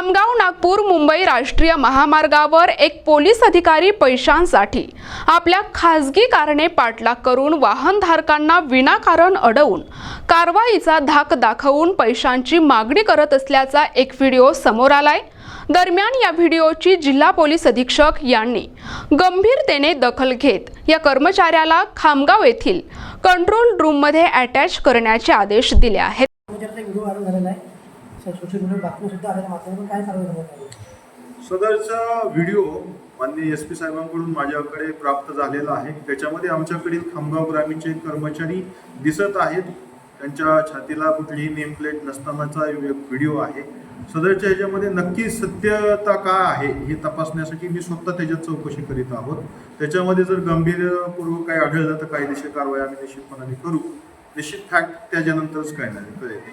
खामगाव नागपूर मुंबई राष्ट्रीय महामार्गावर एक पोलीस अधिकारी पैशांसाठी आपल्या खासगी कारणे पाठलाग करून वाहनधारकांना विनाकारण अडवून कारवाईचा धाक दाखवून पैशांची मागणी करत असल्याचा एक व्हिडिओ समोर आलाय. दरम्यान या व्हिडिओची जिल्हा पोलीस अधीक्षक यांनी गंभीरतेने दखल घेत या कर्मचाऱ्याला खामगाव येथील कंट्रोल रूममध्ये अटॅच करण्याचे आदेश दिले आहेत. सोशल मीडियावर बातमी सुद्धा आलेल्या माध्यमातून काय कारवाई करण्यात आली? सदरचा व्हिडिओ माननीय एस पी साहेबांकडून माझ्याकडे प्राप्त झालेला आहे. त्याच्यामध्ये आमच्याकडील खामगाव ग्रामीणचे कर्मचारी दिसत आहेत. त्यांच्या छातीला कुठलीही नेम प्लेट नसतानाचा व्हिडिओ आहे. सदरच्या ह्याच्यामध्ये नक्की सत्यता काय आहे हे तपासण्यासाठी मी स्वतः त्याच्यात चौकशी करीत आहोत. त्याच्यामध्ये जर गंभीरपूर्वक काही आढळलं तर कायदेशीर कारवाई आम्ही निश्चितपणाने करू. निश्चित फॅक्ट त्याच्यानंतरच काय नाही कळेल.